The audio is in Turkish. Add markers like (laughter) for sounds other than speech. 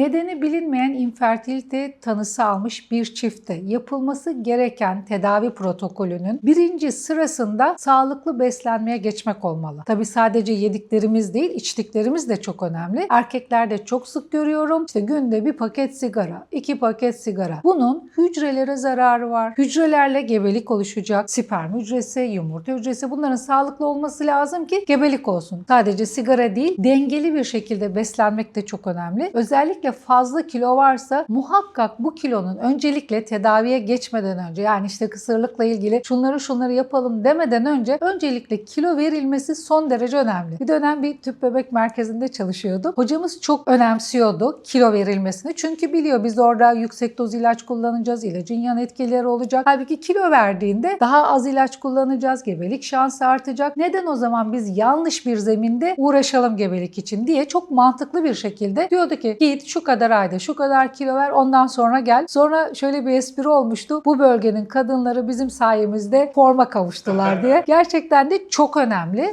Nedeni bilinmeyen infertilite tanısı almış bir çifte yapılması gereken tedavi protokolünün birinci sırasında sağlıklı beslenmeye geçmek olmalı. Tabi sadece yediklerimiz değil, içtiklerimiz de çok önemli. Erkeklerde çok sık görüyorum. İşte günde bir paket sigara, iki paket sigara. Bunun hücrelere zararı var. Hücrelerle gebelik oluşacak. Sperm hücresi, yumurta hücresi bunların sağlıklı olması lazım ki gebelik olsun. Sadece sigara değil, dengeli bir şekilde beslenmek de çok önemli. Özellikle fazla kilo varsa muhakkak bu kilonun öncelikle tedaviye geçmeden önce yani işte kısırlıkla ilgili şunları şunları yapalım demeden önce öncelikle kilo verilmesi son derece önemli. Bir dönem bir tüp bebek merkezinde çalışıyordum. Hocamız çok önemsiyordu kilo verilmesini. Çünkü biliyor biz orada yüksek doz ilaç kullanacağız. ilacın yan etkileri olacak. Halbuki kilo verdiğinde daha az ilaç kullanacağız. Gebelik şansı artacak. Neden o zaman biz yanlış bir zeminde uğraşalım gebelik için diye çok mantıklı bir şekilde diyordu ki git şu kadar ayda şu kadar kilo ver ondan sonra gel. Sonra şöyle bir espri olmuştu. Bu bölgenin kadınları bizim sayemizde forma kavuştular diye. (laughs) Gerçekten de çok önemli.